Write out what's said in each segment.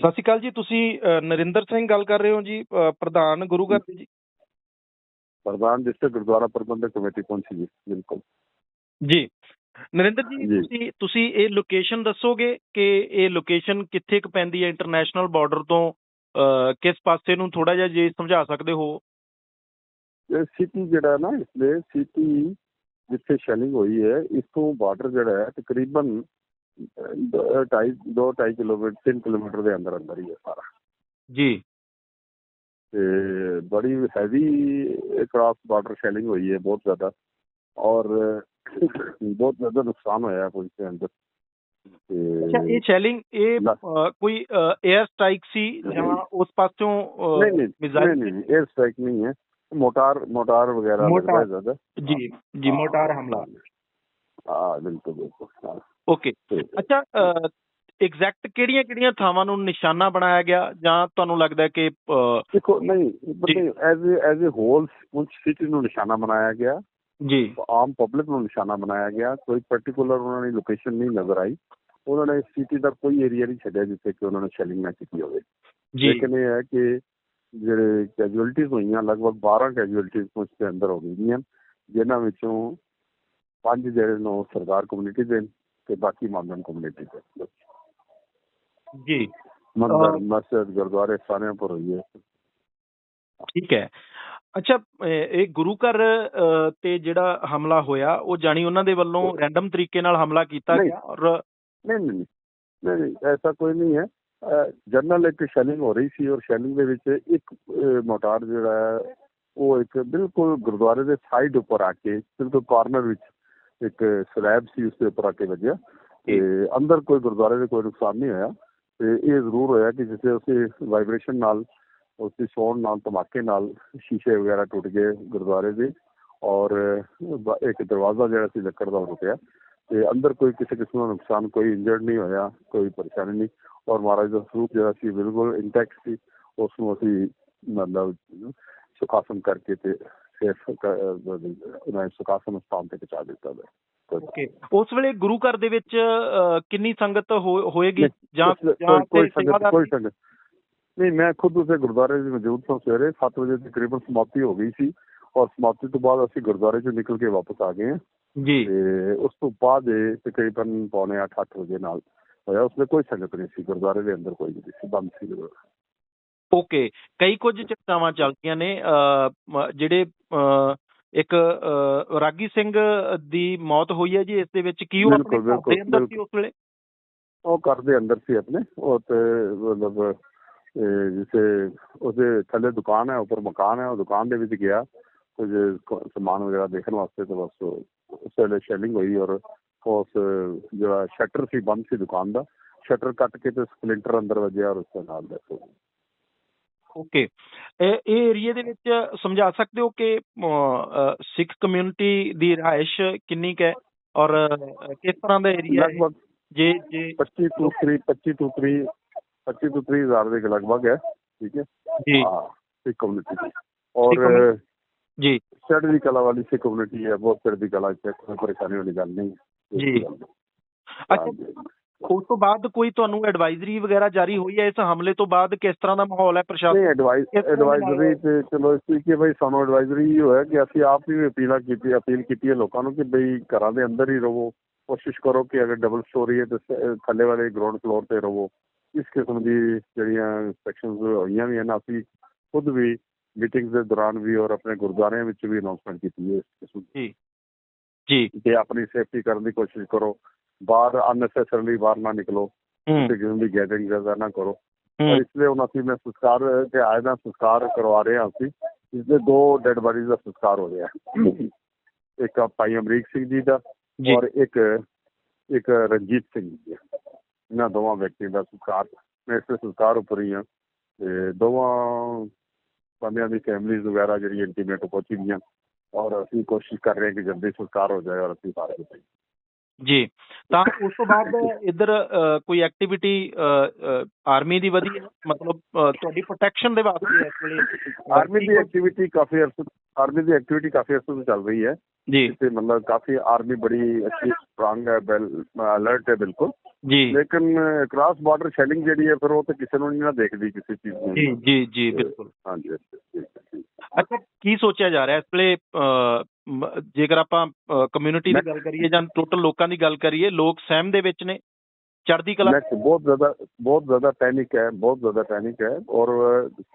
ਸਤਿ ਸ਼੍ਰੀ ਅਕਾਲ ਜੀ ਤੁਸੀਂ ਨਰਿੰਦਰ ਸਿੰਘ ਗੱਲ ਕਰ ਰਹੇ ਹੋ ਜੀ ਪ੍ਰਧਾਨ ਗੁਰੂ ਘਰ ਦੇ ਜੀ। ਪ੍ਰਧਾਨ ਡਿਸਟ੍ਰਿਕਟ ਗੁਰਦੁਆਰਾ ਪ੍ਰਬੰਧਕ ਕਮੇਟੀ ਪਹੁੰਚੀ ਜੀ ਬਿਲਕੁਲ। ਜੀ। ਨਰਿੰਦਰ ਜੀ। ਤੁਸੀਂ ਤੁਸੀਂ ਇਹ ਲੋਕੇਸ਼ਨ ਦੱਸੋਗੇ ਕਿ ਇਹ ਲੋਕੇਸ਼ਨ ਕਿੱਥੇ ਕੁ ਪੈਂਦੀ ਹੈ ਇੰਟਰਨੈਸ਼ਨਲ ਬਾਰਡਰ ਤੋਂ ਕਿਸ ਪਾਸੇ ਨੂੰ ਥੋੜਾ ਜਿਹਾ ਜੇ ਸਮਝਾ ਸਕਦੇ ਹੋ? ਇਹ ਸਿਟੀ ਜਿਹੜਾ ਨਾ ਇਸਲੇ ਸਿਟੀ ਜਿੱਥੇ ਸ਼ੈਲਿੰਗ ਹੋਈ ਹੈ ਇਸੋਂ ਬਾਰਡਰ ਜਿਹੜਾ ਹੈ ਤਕਰੀਬਨ 2.5 2.5 ਕਿਲੋਮੀਟਰ 3 ਕਿਲੋਮੀਟਰ ਦੇ ਅੰਦਰ ਅੰਦਰ ਹੀ ਹੈ ਸਾਰਾ। ਜੀ। ਤੇ ਬੜੀ ਹੈਵੀ ਕ੍ਰਾਸ ਬਾਰਡਰ ਸ਼ੈਲਿੰਗ ਹੋਈ ਹੈ ਬਹੁਤ ਜ਼ਿਆਦਾ। ਔਰ ਬਹੁਤ ਜ਼ਿਆਦਾ ਨੁਕਸਾਨ ਹੋਇਆ ਪੁਲਿਸ ਦੇ ਅੰਦਰ। ਅੱਛਾ ਇਹ ਸ਼ੈਲਿੰਗ ਇਹ ਕੋਈ 에ਅਰ ਸਟ੍ਰਾਈਕ ਸੀ ਜਾਂ ਉਸ ਪਾਸਿਓਂ ਅ, ਨਹੀਂ ਨਹੀਂ 에ਅਰ ਸਟ੍ਰਾਈਕ ਨਹੀਂ ਹੈ। ਮੋਟਾਰ ਮੋਟਾਰ ਵਗੈਰਾ। ਲੱਗਦਾ ਜ਼ਿਆਦਾ। ਜੀ ਜੀ ਮੋਟਾਰ ਹਮਲਾ। ਹਾਂ ਬਿਲਕੁਲ ਬਿਲਕੁਲ ਓਕੇ ਅੱਛਾ ਐਗਜ਼ੈਕਟ ਕਿਹੜੀਆਂ ਕਿਹੜੀਆਂ ਥਾਵਾਂ ਨੂੰ ਨਿਸ਼ਾਨਾ ਬਣਾਇਆ ਗਿਆ? ਜਾਂ ਤੁਹਾਨੂੰ ਲੱਗਦਾ ਕਿ ਦੇਖੋ ਨਹੀਂ ਜੀ। As as a whole city ਨੂੰ ਨਿਸ਼ਾਨਾ ਬਣਾਇਆ ਗਿਆ। ਜੀ। ਆਮ ਪਬਲਿਕ ਨੂੰ ਨਿਸ਼ਾਨਾ ਬਣਾਇਆ ਗਿਆ। ਕੋਈ ਪਾਰਟਿਕੂਲਰ ਉਹਨਾਂ ਦੀ ਲੋਕੇਸ਼ਨ ਨਹੀਂ ਨਜ਼ਰ ਆਈ। ਉਹਨਾਂ ਨੇ ਸਿਟੀ ਦਾ ਕੋਈ ਏਰੀਆ ਨਹੀਂ ਛੱਡਿਆ ਜਿੱਥੇ ਕਿ ਉਹਨਾਂ ਨੇ ਸ਼ੈਲਿੰਗ ਨਾ ਕੀਤੀ ਹੋਵੇ। ਜੀ। ਲੇਕਿਨ ਇਹ ਹੈ ਕਿ ਜਿਹੜੇ ਕੈਜੂਅਲਟੀਜ਼ ਹੋਈਆਂ ਲਗਭਗ 12 ਕੈਜੂਅਲਟੀਜ਼ ਪੁੰਛ ਦੇ ਅੰਦਰ ਹੋ ਗਈਆਂ। ਜਿਨ੍ਹਾਂ ਵਿੱਚੋਂ ਪੰਜ ਜਿਹੜੇ ਨੇ ਸਰਦਾਰ ਕਮਿਊਨਿਟੀ ਦੇ ਨੇ ਤੇ ਬਾਕੀ ਮਾਮਲਨ ਕਮਿਊਨਿਟੀ ਦੇ ਜੀ। ਮੰਦਰ ਅਹ ਮਸਜਿਦ ਗੁਰਦੁਆਰੇ ਸਾਰਿਆਂ ਪਰ ਹੋਈ ਹੈ। ਠੀਕ ਹੈ। ਅੱਛਾ ਇਹ ਗੁਰੂ ਘਰ ਤੇ ਜਿਹੜਾ ਹਮਲਾ ਹੋਇਆ ਉਹ ਜਾਣੀ ਉਹਨਾਂ ਦੇ ਵੱਲੋਂ ਰੈਂਡਮ ਤਰੀਕੇ ਨਾਲ ਹਮਲਾ ਕੀਤਾ। ਗਿਆ ਔਰ ਨਹੀਂ ਨਹੀਂ ਨਹੀਂ। ਐਸਾ ਕੋਈ ਨਹੀਂ ਹੈ। ਜਨਰਲ ਇੱਕ ਸ਼ੈਲਿੰਗ ਹੋ ਰਹੀ ਸੀ ਔਰ ਸ਼ੈਲਿੰਗ ਦੇ ਵਿੱਚ ਇੱਕ ਮੋਟਾਰ ਜਿਹੜਾ ਹੈ ਉਹ ਇੱਕ ਬਿਲਕੁਲ ਗੁਰਦੁਆਰੇ ਦੇ ਸਾਈਡ ਉੱਪਰ ਆ ਕੇ ਬਿਲਕੁਲ ਕਾਰਨਰ ਵਿੱਚ ਇੱਕ ਸਲੈਬ ਸੀ ਉਸ ਦੇ ਉੱਪਰ ਆ ਕੇ ਵੱਜਿਆ ਤੇ ਅੰਦਰ ਕੋਈ ਗੁਰਦੁਆਰੇ ਦੇ ਕੋਈ ਨੁਕਸਾਨ ਨਹੀਂ ਹੋਇਆ ਤੇ ਇਹ ਜ਼ਰੂਰ ਹੋਇਆ ਕਿ ਜਿਸੇ ਉਸੇ ਵਾਈਬ੍ਰੇਸ਼ਨ ਨਾਲ ਉਸ ਦੀ ਸੌਣ ਨਾਲ ਧਮਾਕੇ ਨਾਲ ਸ਼ੀਸ਼ੇ ਵਗੈਰਾ ਟੁੱਟ ਗਏ ਗੁਰਦੁਆਰੇ ਦੇ ਔਰ ਇੱਕ ਦਰਵਾਜ਼ਾ ਜਿਹੜਾ ਸੀ ਲੱਕੜ ਦਾ ਉਹ ਟੁੱਟਿਆ ਤੇ ਅੰਦਰ ਕੋਈ ਕਿਸੇ ਕਿਸਮ ਦਾ ਨੁਕਸਾਨ ਕੋਈ ਇੰਜਰਡ ਨਹੀਂ ਹੋਇਆ ਕੋਈ ਪਰੇਸ਼ਾਨੀ ਨਹੀਂ ਔਰ ਮਹਾਰਾਜ ਦਾ ਸਰੂਪ ਜਿਹੜਾ ਸੀ ਬਿਲਕੁਲ ਇੰਟੈਕਟ ਸੀ ਉਸ ਨੂੰ ਅਸੀਂ ਮਤਲਬ ਸੁਖਾਸਨ ਕਰਕੇ ਤੇ ਫਿਰ ਉਹਨਾਂ ਸੁਖਾਸਨ ਸਥਾਨ ਤੇ ਪਹੁੰਚਾ ਦਿੱਤਾ ਗਿਆ ਓਕੇ। ਉਸ ਵੇਲੇ ਗੁਰੂ ਘਰ ਦੇ ਵਿੱਚ ਕਿੰਨੀ ਸੰਗਤ ਹੋਏਗੀ? ਜਾਂ ਕੋਈ ਸੰਗਤ ਕੋਈ? ਸੰਗਤ ਨਹੀਂ ਮੈਂ ਖੁਦ ਉਸੇ ਗੁਰਦੁਆਰੇ ਵਿੱਚ ਮੌਜੂਦ ਸਾਂ ਸਵੇਰੇ 7 ਵਜੇ ਤਕਰੀਬਨ ਸਮਾਪਤੀ ਹੋ ਗਈ ਸੀ। ਔਰ ਸਮਾਪਤੀ ਤੋਂ ਬਾਅਦ ਅਸੀਂ ਗੁਰਦੁਆਰੇ ਚੋਂ ਨਿਕਲ ਕੇ ਵਾਪਸ ਆ ਗਏ ਜੀ। ਤੇ ਉਸ ਤੋਂ ਬਾਅਦ ਤਕਰੀਬਨ ਪੌਣੇ 8-8 ਵਜੇ ਨਾਲ ਹੋਇਆ। ਉਸਨੇ ਕੋਈ ਸੰਗਤ ਨਹੀਂ ਸੀ। ਗੁਰਦੁਆਰੇ ਦੇ ਅੰਦਰ ਕੋਈ ਨਹੀਂ ਸੀ। ਬੰਦ ਸੀ। ਗੁਰਦੁਆਰਾ ਓਕੇ ਕਈ ਕੁਝ ਚਰਚਾਵਾਂ ਚੱਲਦੀਆਂ ਨੇ ਜਿਹੜੇ ਇੱਕ ਰਾਗੀ ਸਿੰਘ ਦੀ ਮੌਤ ਹੋਈ ਹੈ ਜੀ ਇਸ ਦੇ ਵਿੱਚ ਕੀ ਉਹ ਆਪਣੇ ਬਿਲਕੁਲ, ਘਰ ਦੇ ਅੰਦਰ ਸੀ ਬਿਲਕੁਲ। ਉਸ ਵੇਲੇ? ਉਹ ਘਰ ਦੇ ਅੰਦਰ ਸੀ ਆਪਣੇ। ਉਹ ਤੇ ਮਤਲਬ ਜਿਸੇ ਉਹਦੇ ਥੱਲੇ ਦੁਕਾਨ ਹੈ ਉੱਪਰ ਮਕਾਨ ਹੈ ਉਹ ਦੁਕਾਨ ਦੇ ਵਿੱਚ ਗਿਆ। ਕੁਝ ਸਮਾਨ ਵਗੈਰਾ ਦੇਖਣ ਵਾਸਤੇ ਤੇ ਬਸ ਉਸ ਵੇਲੇ ਸ਼ੈਲਿੰਗ ਹੋਈ ਔਰ ਉਸ ਜਿਹੜਾ ਸ਼ਟਰ ਸੀ ਬੰਦ ਸੀ ਦੁਕਾਨ ਦਾ। ਸ਼ਟਰ ਕੱਟ ਕੇ ਤੇ ਸਪਲਿੰਟਰ ਅੰਦਰ ਵੱਜਿਆ ਔਰ ਉਸ ਦੇ ਨਾਲ ਗਈ। ਓਕੇ ਇਹ ਏਰੀਆ ਦੇ ਵਿੱਚ ਸਮਝਾ ਸਕਦੇ ਹੋ ਕਿ ਸਿੱਖ ਕਮਿਊਨਿਟੀ ਦੀ ਰਿਹਾਇਸ਼ ਕਿੰਨੀ ਹੈ? ਔਰ ਕਿਸ ਤਰ੍ਹਾਂ ਦਾ ਏਰੀਆ ਹੈ? ਜੇ ਜੇ 25 ਤੋਂ 3 25 ਤੋਂ 3 25 ਤੋਂ 30 ਹਜ਼ਾਰ ਦੇ ਲਗਭਗ ਹੈ ਠੀਕ ਹੈ? ਜੀ। ਸਿੱਖ ਕਮਿਊਨਿਟੀ ਔਰ। ਜੀ। ਚੜ੍ਹਦੀ ਕਲਾ ਵਾਲੀ ਸਿੱਖ ਕਮਿਊਨਿਟੀ ਹੈ ਬਹੁਤ ਚੜ੍ਹਦੀ ਕਲਾ ਚ ਕੋਈ ਪਰੇਸ਼ਾਨੀ ਵਾਲੀ ਗੱਲ ਨਹੀਂ ਜੀ। ਅੱਛਾ। ਉਸ ਤੋਂ ਬਾਅਦ ਕੋਈ ਤੁਹਾਨੂੰ ਐਡਵਾਈਜ਼ਰੀ ਵਗੈਰਾ ਜਾਰੀ ਹੋਈ ਹੈ ਇਸ ਹਮਲੇ ਤੋਂ ਬਾਅਦ? ਕਿਸ ਤਰ੍ਹਾਂ ਦਾ ਮਾਹੌਲ ਹੈ ਪ੍ਰਸ਼ਾਸਨ? ਨਹੀਂ ਐਡਵਾਈਸ ਐਡਵਾਈਜ਼ਰੀ ਤੇ ਚਲੋ ਇਸ ਤਰੀਕੇ ਬਈ ਸਾਨੂੰ ਐਡਵਾਈਜ਼ਰੀ ਇਹ ਹੋਇਆ ਕਿ ਅਸੀਂ ਆਪ ਵੀ ਅਪੀਲਾਂ ਕੀਤੀ ਅਪੀਲ ਕੀਤੀ ਹੈ ਲੋਕਾਂ ਨੂੰ ਕਿ ਬਈ ਘਰਾਂ ਦੇ ਅੰਦਰ ਹੀ ਰਹੋ ਕੋਸ਼ਿਸ਼ ਕਰੋ ਕਿ ਅਗਰ ਡਬਲ ਸਟੋਰੀ ਹੈ ਤਾਂ ਥੱਲੇ ਵਾਲੇ ਗਰਾਊਂਡ ਫਲੋਰ ਤੇ ਰਹੋ ਇਸ ਕਿਸਮ ਦੀ ਜਿਹੜੀਆਂ ਇਨਸਟਰਕਸ਼ਨਸ ਹੋਈਆਂ ਵੀ ਹਨ ਅਸੀਂ ਖੁਦ ਵੀ ਮੀਟਿੰਗਸ ਦੇ ਦੌਰਾਨ ਵੀ ਔਰ ਆਪਣੇ ਗੁਰਦੁਆਰਿਆਂ ਵਿੱਚ ਵੀ ਅਨਾਉਂਸਮੈਂਟ ਕੀਤੀ ਹੈ ਇਸ ਕਿਸਮ ਦੀ। ਜੀ। ਜੀ। ਕਿ ਆਪਣੀ ਸੇਫਟੀ ਕਰਨ ਦੀ ਕੋਸ਼ਿਸ਼ ਕਰੋ। ਬਾਹਰ ਅਨਨੈਸੈਸਰਲੀ ਬਾਹਰ ਨਾ ਨਿਕਲੋ। ਕਿਸਮ ਦੀ ਗੈਦਰਿੰਗ ਵਗੈਰਾ ਨਾ ਕਰੋ। ਇਸ ਲਈ ਹੁਣ ਅਸੀਂ ਮੈਂ ਸੰਸਕਾਰ ਤੇ ਆਏ ਦਾ ਸੰਸਕਾਰ ਕਰਵਾ ਰਹੇ ਹਾਂ ਅਸੀਂ ਇਸ ਦੇ ਦੋ ਡੈਡ ਬਾਡੀਜ਼ ਦਾ ਸੰਸਕਾਰ ਹੋ ਰਿਹਾ। ਇੱਕ ਭਾਈ ਅਮਰੀਕ ਸਿੰਘ ਜੀ ਦਾ ਔਰ ਇੱਕ ਇੱਕ ਰਣਜੀਤ ਸਿੰਘ ਜੀ ਦਾ। ਇਹਨਾਂ ਦੋਵਾਂ ਵਿਅਕਤੀਆਂ ਦਾ ਸੰਸਕਾਰ ਮੈਂ ਇਸ ਸੰਸਕਾਰ ਉੱਪਰ ਹੀ ਹਾਂ। ਤੇ ਦੋਵਾਂ ਬੰਦਿਆਂ ਦੀ ਫੈਮਿਲੀਜ਼ ਵਗੈਰਾ ਜਿਹੜੀ ਇੰਟੀਮੇਟ ਪਹੁੰਚੀ ਦੀਆਂ ਔਰ ਅਸੀਂ ਕੋਸ਼ਿਸ਼ ਕਰ ਰਹੇ ਹਾਂ ਕਿ ਜਲਦੀ ਸੰਸਕਾਰ ਹੋ ਜਾਏ ਔਰ ਅਸੀਂ ਹੋ ਜਾਈਏ ਜੀ। ਤਾਂ ਉਸ ਤੋਂ ਬਾਅਦ ਇੱਧਰ ਕੋਈ ਐਕਟੀਵਿਟੀ ਆਰਮੀ ਦੀ ਵਧੀ ਹੈ? ਮਤਲਬ ਤੁਹਾਡੀ ਪ੍ਰੋਟੈਕਸ਼ਨ ਦੇ ਵਾਸਤੇ ਇਸ ਵੇਲੇ ਆਰਮੀ ਦੀ ਐਕਟੀਵਿਟੀ ਕਾਫੀ ਅਰਸੇ ਆਰਮੀ ਦੀ ਐਕਟੀਵਿਟੀ ਕਾਫੀ ਅਰਸੇ ਤੋਂ ਚੱਲ ਰਹੀ ਹੈ। ਜੀ। ਤੇ ਮਤਲਬ ਕਾਫੀ ਆਰਮੀ ਬੜੀ ਅੱਛੀ ਸਟਰੋਂਗ ਹੈ ਵੈਲ ਅਲਰਟ ਹੈ ਬਿਲਕੁਲ। ਜੀ। ਲੇਕਿਨ ਕ੍ਰਾਸ ਬਾਰਡਰ ਸ਼ੈਲਿੰਗ ਜਿਹੜੀ ਹੈ ਫਿਰ ਉਹ ਤੇ ਕਿਸੇ ਨੂੰ ਨਹੀਂ ਨਾ ਦੇਖਦੀ ਕਿਸੇ ਚੀਜ਼ ਨੂੰ। ਜੀ ਜੀ ਜੀ ਬਿਲਕੁਲ। ਹਾਂਜੀ। ਅੱਛਾ ਕੀ ਸੋਚਿਆ ਜਾ ਰਿਹਾ ਇਸ ਵੇਲੇ ਜੇਕਰ ਆਪਾਂ ਕਮਿਊਨਿਟੀ ਦੀ ਗੱਲ ਕਰੀਏ ਜਾਂ ਟੋਟਲ ਲੋਕਾਂ ਦੀ ਗੱਲ ਕਰੀਏ ਲੋਕ ਸਹਿਮ ਦੇ ਵਿੱਚ ਨੇ ਚੜ੍ਹਦੀ ਕਲਾ ਬਹੁਤ ਜ਼ਿਆਦਾ ਬਹੁਤ ਜ਼ਿਆਦਾ ਪੈਨਿਕ ਹੈ ਬਹੁਤ ਜ਼ਿਆਦਾ ਪੈਨਿਕ ਹੈ ਔਰ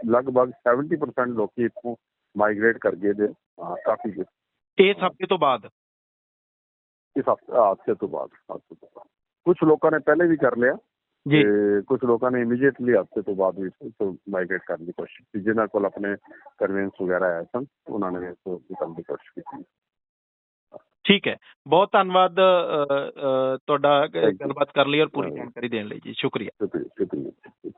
ਲਗਭਗ 70% ਲੋਕੀ ਇੱਥੋਂ ਮਾਈਗ੍ਰੇਟ ਕਰ ਗਏ ਦੇ ਕਾਫੀ ਇਸ ਹਫ਼ਤੇ ਤੋਂ ਬਾਅਦ? ਇਸ ਹਫ਼ਤੇ ਤੋਂ ਬਾਅਦ ਕੁਝ ਲੋਕਾਂ ਨੇ ਪਹਿਲੇ ਵੀ ਕਰ ਲਿਆ। ਜੀ। ਤੇ ਕੁਝ ਲੋਕਾਂ ਨੇ ਇਮੀਡੀਏਟਲੀ ਹਫ਼ਤੇ ਤੋਂ ਬਾਅਦ ਵੀ ਤੋਂ ਮਾਈਗ੍ਰੇਟ ਕਰਨ ਦੀ ਕੋਸ਼ਿਸ਼ ਕੀਤੀ ਜਿਨ੍ਹਾਂ ਕੋਲ ਆਪਣੇ ਕਨਵੈਂਸ ਵਗੈਰਾ ਆਏ ਸਨ ਉਹਨਾਂ ਨੇ ਇਸ ਨਿਕਲਣ ਦੀ ਕੋਸ਼ਿਸ਼ ਕੀਤੀ। ਠੀਕ ਹੈ। ਬਹੁਤ ਧੰਨਵਾਦ ਤੁਹਾਡਾ. ਗੱਲਬਾਤ ਕਰਨ ਲਈ ਔਰ ਪੂਰੀ। ਜਾਣਕਾਰੀ ਦੇਣ ਲਈ ਜੀ। ਸ਼ੁਕਰੀਆ ਸ਼ੁਕਰੀਆ।